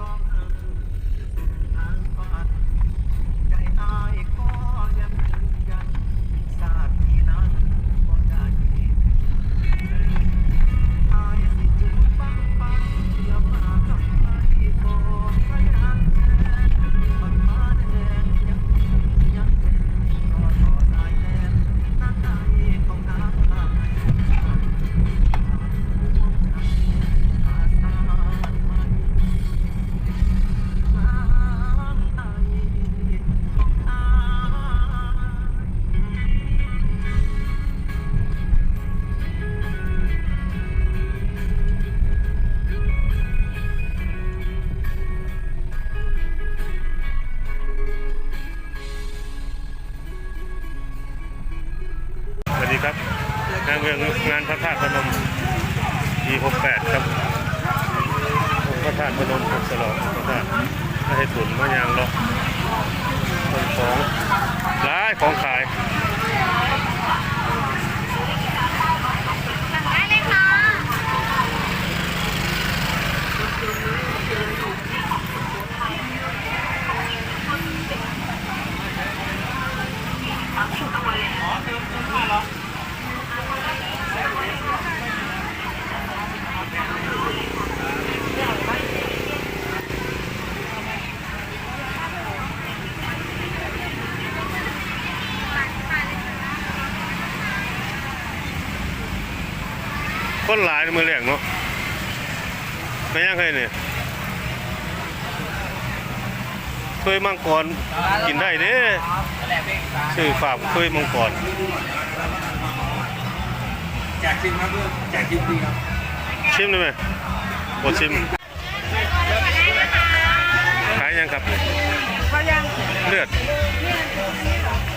สานพระธาตุพนมปี68ครับองค์พระธาตุพนมองค์สลองพระธาตุไม่ให้ตุนมายางหรอกคนของร้ายของขาย คนหลายในมือแรกเนาะไม่ยังเคยเนี่ยเคยมังกรกินได้เด้ชื่อฝากเคยมังกรแจกชิมครับเพื่อนแจกชิมฟรีครับชิมได้ไหมกดชิมขายยังครับเลือด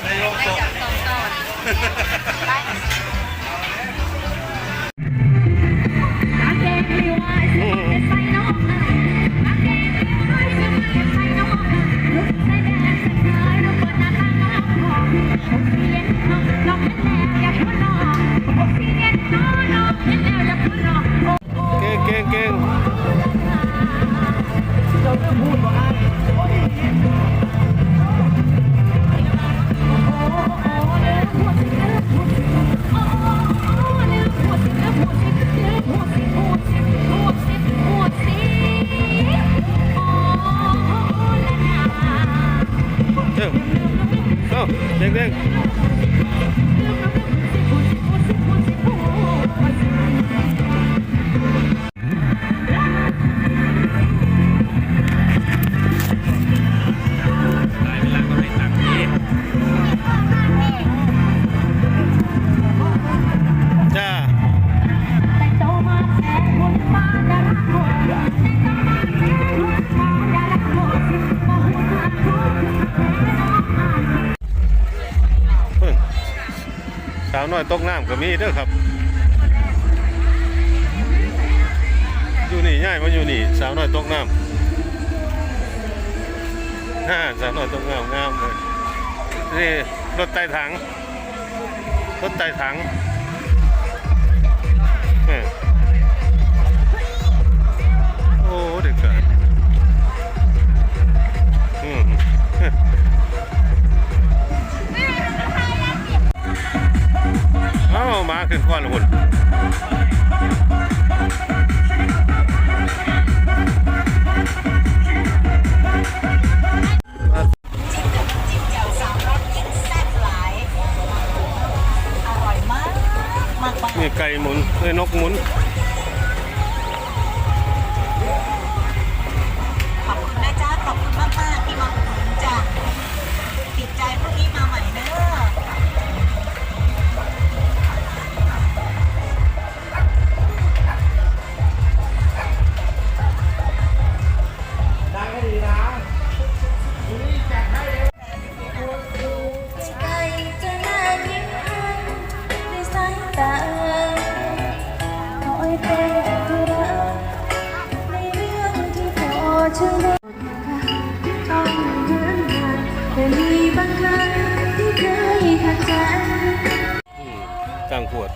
ในโลกสด เร็วเด้งเด้ง น้อยตกน้ำก็มีเด้อครับ อยู่นี่ง่ายมาอยู่นี่สาวน้อยตกน้ำฮ่าสาวน้อยตกน้ำงามเลยนี่รถไต่ถังรถไต่ถัง ขึ้นก้อนละคนนี่ไก่หมุนเอ้นกหมุน จะรู้ต้องยืนห่างแต่มีบางครั้งที่เคยขัดใจอืมกลางขวด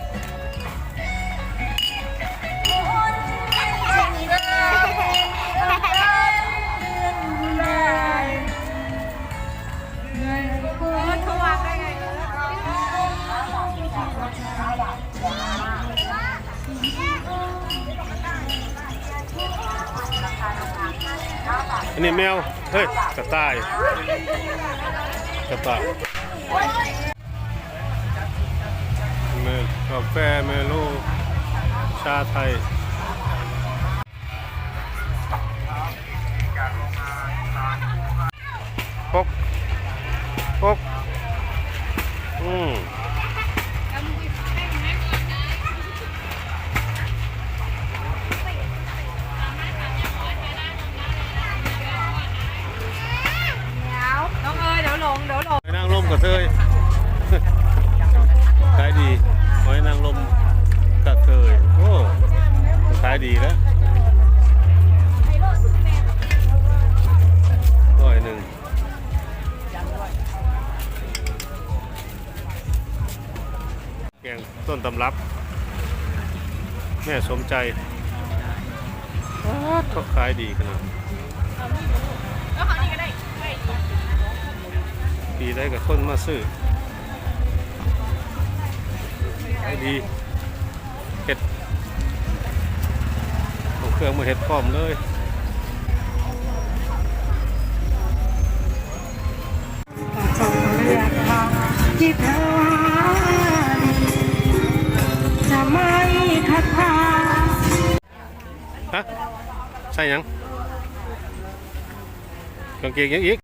เฮ้ยกระต่ายกระต่ายเมลกาแฟเมโลชาไทยปกปกอืม ดีแล้วร้อยหนึ่งแกงต้นตำรับ แม่สมใจอ๊าดก็ขายดีขนาดแล้วเขานี่ก็ได้ ดีได้กับคนมาซื้อขายดี เอาเครื่องมาเห็ดพร้อมเลย จิตหาจะไม่คัดค้านฮะใส่หยังกางเกงยังอีก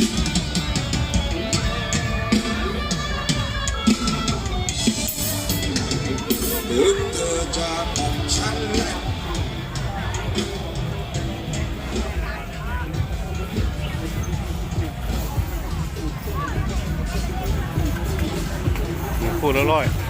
พูดละร้อยตัวร้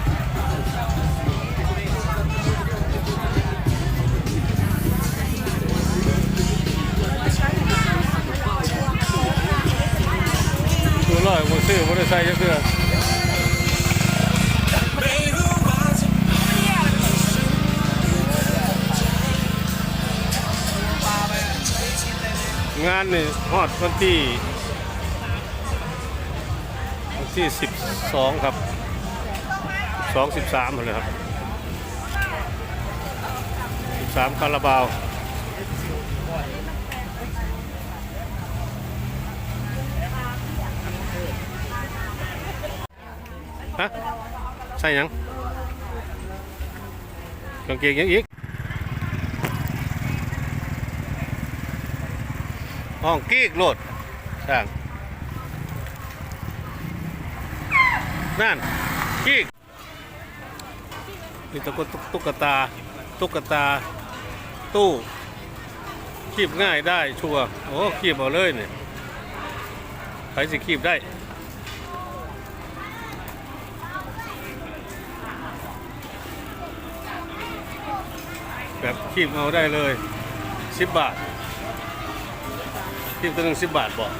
อย ซื้อบ่ได้ใส่จักเทื่อางานนี่ฮอดวันที่วันที่ 12 ครับสองสิบสามเลยครับสิบสามคาราบาว ฮะใส่ยังกางเกงยังอีกห้องกีกโลดช่างนั่นกีกนี่ตะกตุ๊กตุกตาตุ๊กตา ตู้คีบง่ายได้ชัวร์โอ้คีบเอาเลยเนี่ยใครสิคีบได้ แบบคีบเอาได้เลยสิบบาทคีบตัวหนึ่งสิบบาทบอก